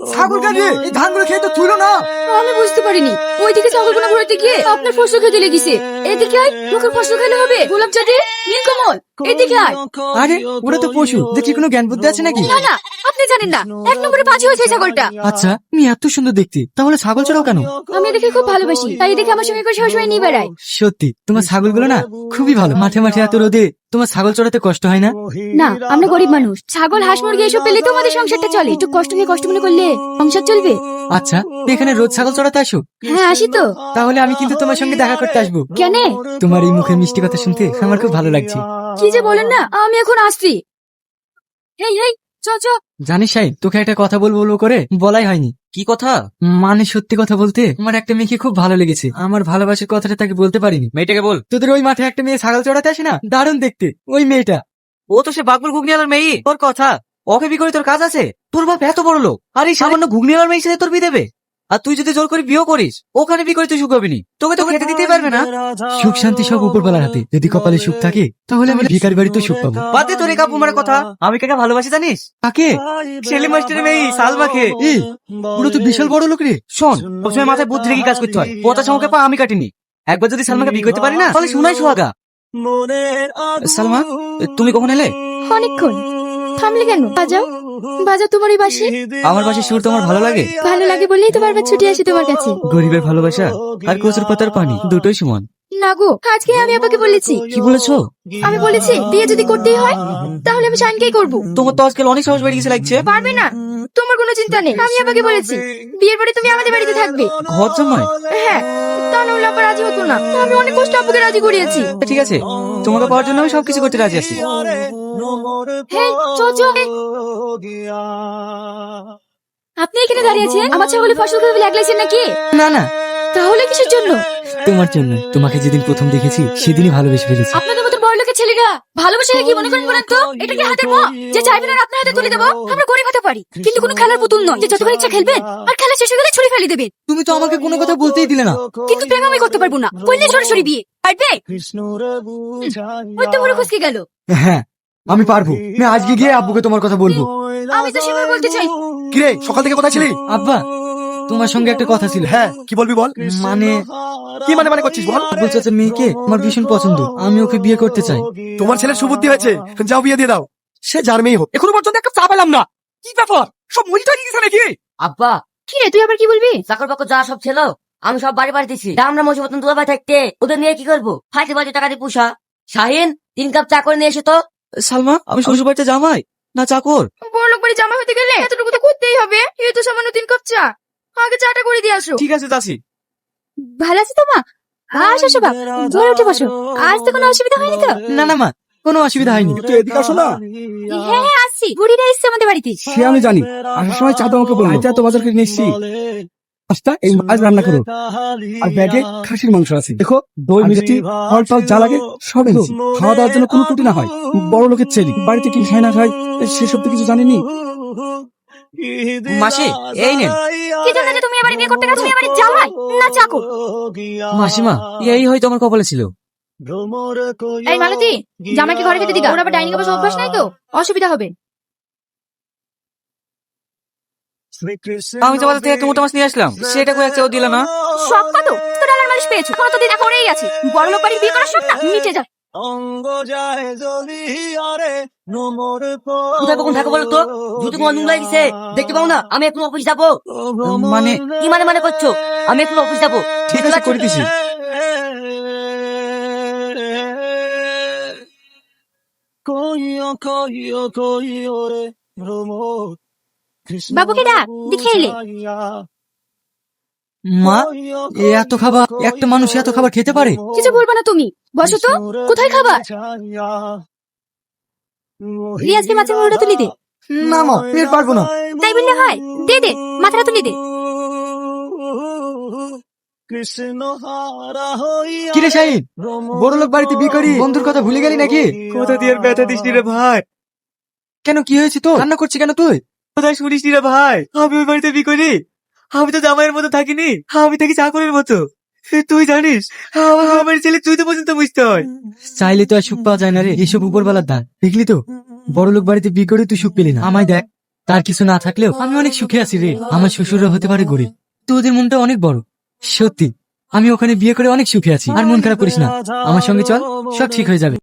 ছাগল কাটে এই ধানগুলো খেয়ে তো তুলো না। আমি বুঝতে পারিনি। ওইদিকে ছাগলগুলো ঘুরাতে গিয়ে আপনার ফসল খেতে লেগেছে। এদিকে আয় লোকের খেলে হবে? গোলাপ জাতি নীলকমল? এদিকে আয়। আরে ওরা তো পশু দেখি কোনো জ্ঞান বুদ্ধি আছে নাকি? না না আপনি জানেন না। এক নম্বরে বাজি হয়েছে এই ছাগলটা। আচ্ছা তুমি এত সুন্দর দেখতে। তাহলে ছাগল চড়াও কেন? আমি খুব ভালোবাসি তাই দেখে আমার সঙ্গে করে সবসময় নিয়ে বেড়ায়। সত্যি তোমার ছাগলগুলো না খুবই ভালো। মাঠে মাঠে এত রোদে তোমার ছাগল চড়াতে কষ্ট হয় না? না আমরা গরিব মানুষ। ছাগল হাঁস মুরগি এসব পেলে তো আমাদের সংসারটা চলে। একটু কষ্ট নিয়ে কষ্ট মনে করলে সংসার চলবে। আচ্ছা এখানে রোজ ছাগল চড়াতে আসো? হ্যাঁ আসি তো। তাহলে আমি কিন্তু তোমার সঙ্গে দেখা করতে আসব। কেন? তোমার এই মুখের মিষ্টি কথা শুনতে আমার খুব ভালো লাগছে। কি যে বলেন না আমি এখন আসছি। এই এই জানিস সাহেব তোকে একটা কথা বলব বলব করে? বলাই হয়নি। কি কথা? মানে সত্যি কথা বলতে আমার একটা মেয়েকে খুব ভালো লেগেছে। আমার ভালোবাসার কথাটা তাকে বলতে পারিনি। মেয়েটাকে বল। তোদের ওই মাঠে একটা মেয়ে ছাগল চড়াতে আসে না? দারুণ দেখতে ওই মেয়েটা। ও তো সে বাকবুল ঘুগনি আলার মেয়ে। ওর কথা। ওকে বি করে তোর কাজ আছে? তোর বাপ এত বড় লোক। আর এই সামান্য ঘুগনি আলার মেয়ের সাথে তোর বিয়ে দেবে? আর তুই যদি জোর করে বিয়ে করিস ওখানে বি করে তুই সুখ পাবি নি। তোকে তো খেতে দিতেই পারবে না। সুখ শান্তি সব উপরবেলার হাতে। যদি কপালে সুখ থাকে তাহলে আমি ভিকার বাড়িতে সুখ পাবো। বাদ তোর এই কাপুমার কথা। আমি কাকে ভালোবাসি জানিস? কাকে? ছেলে মাস্টারের মেয়ে সালমাকে পুরো তো বিশাল বড় লোক রে। শোন সবসময় মাথায় বুদ্ধি রেখে কাজ করতে হয়। পচা সমকে পা আমি কাটিনি। একবার যদি সালমাকে বিয়ে করতে পারি না তাহলে শোনাই সোহাগা। সালমা তুমি কখন এলে? অনেকক্ষণ। থামলে কেন? বাজাও। বাজাও তোমার এই বাসি। আমার পাশে সুর তোমার ভালো লাগে? ভালো লাগে বললেই তো বারবার ছুটে আসি তোমার কাছে। গরিবের ভালোবাসা আর কচুর পাতার পানি দুটোই সমান। না গো আজকে আমি আপনাকে বলেছি। কি বলেছ? আমি বলেছি বিয়ে যদি করতেই হয় তাহলে আমি শাইনকেই করব। তোমার তো আজকাল অনেক সাহস বেড়ে গেছে লাগছে। পারবে না। তোমার কোনো চিন্তা নেই। আমি আপনাকে বলেছি বিয়ের পরে তুমি আমাদের বাড়িতে থাকবে। ঘর জামাই হ্যাঁ তা নাহলে আপা রাজি হতো না। আমি অনেক কষ্ট আপনাকে রাজি করিয়েছি। ঠিক আছে। তোমাকে পাওয়ার জন্য আমি সবকিছু করতে রাজি আছি। আপনি এখানে দাঁড়িয়েছেন আমার ছাগলে ফসল খেতে লাগলেছেন নাকি? না না। তাহলে কিসের জন্য? তোমার জন্য তোমাকে যেদিন প্রথম দেখেছি সেদিনই ভালোবেসে ফেলেছি। আপনাদের ভালোবাসে কি মনে করেন বলেন তো? এটা কি হাতের মোয়া? যে চাইবেন আর আপনার হাতে তুলে দেবো আমরা গরিব হতে পারি। কিন্তু কোনো খেলার পুতুল নয়। যে যতবার ইচ্ছা খেলবেন আর খেলা শেষ হয়ে গেলে ছুরি ফেলে দেবেন তুমি তো আমাকে কোনো কথা বলতেই দিলে না। কিন্তু প্রেম আমি করতে পারব না। বললে সরাসরি বিয়ে। পারবে? ওই তো বড় খুশকি গেল। হ্যাঁ আমি পারব। আমি আজকে গিয়ে আব্বুকে তোমার কথা বলব। আমি তো সেভাবে বলতে চাই। কিরে সকাল থেকে কোথায় ছিলি? আব্বা। তোমার সঙ্গে একটা কথা ছিল হ্যাঁ? কি বলবি বল? মানে কি মানে মানে করছিস বল? আব্বুল চাচার মেয়েকে আমার ভীষণ পছন্দ আমি ওকে বিয়ে করতে চাই। তোমার ছেলের সুবুদ্ধি হয়েছে যাও বিয়ে দিয়ে দাও। সে যার মেয়ে হোক। এখনও পর্যন্ত একটা চা পেলাম না। কি ব্যাপার? সব নিয়ে গেছে নাকি? আব্বা কি রে তুই আবার কি বলবি? চাকর বাকর যা সব ছিল আমি সব বাড়ি বাড়ি দিছি। আমরা মসি মতন দুলা ভাই থাকতে ওদের নিয়ে কি করব? ফাইতে বাজে টাকা দিয়ে পুষা। শাহিন তিন কাপ চা করে নিয়ে এসে তো। সালমা আমি শ্বশুর বাড়িতে জামাই না চাকর? বড় লোক বাড়ি জামা হতে গেলে এতটুকু তো করতেই হবে। এই তো সামান্য তিন কাপ চা। আগে চাটা করে দিয়ে আসো। ঠিক আছে চাষি ভালো আছে তো মা? আসো আসো বাপ। ধরে উঠে বসো। আজ তো কোনো অসুবিধা হয়নি তো? না না মা কোনো অসুবিধা হয়নি। তুই এদিকে আসো না। হ্যাঁ হ্যাঁ আসছি। বুড়িরা এসছে আমাদের বাড়িতে। সে আমি জানি। আসার সময় চা আমাকে বলল আজ তো বাজার করে নিয়ে এসছি। পাঁচটা এই মাছ রান্না করো। আর ব্যাগে খাসির মাংস আছে। দেখো দই মিষ্টি ফল টল যা লাগে সব এনেছি। খাওয়া দাওয়ার জন্য কোনো ত্রুটি না হয়। বড় লোকের ছেলে বাড়িতে কি খায় না খায় সেসব তো কিছু জানিনি? মাসি এই নেন। কি জন্য যে তুমি এবারে বিয়ে করতে গেছো? এবারে জামাই? না চাকর মাসিমা এই হয়তো আমার কপালে ছিল। এই মালতী জামাইকে ঘরে যেতে দিগা। ওর আবার ডাইনিং এ বসে অভ্যাস নাই তো? অসুবিধা হবে। আমি তো বাজার থেকে একটা মোটা মাছ নিয়ে আসলাম। সেটা কয়েক চাও দিল না? সব কত তো। ডালার মালিশ পেয়েছ। কোনো তো দিন করেই আছে। বড় লোক বাড়ির বিয়ে করার সব না? মিটে কখন থাকো বলো তো? তোমার দেখতে পাও না আমি এখন অফিস যাব। মানে কি মানে মানে করছ? আমি এখন অফিস যাব। ঠিক আছে করে দিছি বাবুকে ডাক দেখে এলে। মা এত খাবার একটা মানুষ এত খাবার খেতে পারে? কিছু বলব না তুমি। বসো তো কোথায় খাবার? রিয়াজকে মাছের মুড়োটা তুলি দে। না মা এর পারব না। তাই বললে হয় দে দে মাথাটা তুলি দে। কিরে শাহিন বড় লোক বাড়িতে বিয়ে করি বন্ধুর কথা ভুলে গেলি নাকি? কোথা দিয়ে ব্যথা দিস রে ভাই? কেন কি হয়েছে তো রান্না করছি কেন তুই? কোথায় শুনিস রে ভাই? আমি ওই বাড়িতে বি করি আমি তো জামাইয়ের মতো থাকিনি। আমি থাকি চাকরের মতো। তুই জানিস, আমার ছেলে তুই তো পর্যন্ত বুঝতে হয়। চাইলে তো আর সুখ পাওয়া যায় না রে, এসব উপরবেলার দান দেখলি তো? বড় লোক বাড়িতে বিয়ে করে তুই সুখ পেলি না। আমায় দেখ, তার কিছু না থাকলেও আমি অনেক সুখে আছি রে। আমার শ্বশুররা হতে পারে গরিব। তো ওদের মনটা অনেক বড়। সত্যি, আমি ওখানে বিয়ে করে অনেক সুখে আছি। আর মন খারাপ করিস না। আমার সঙ্গে চল, সব ঠিক হয়ে যাবে।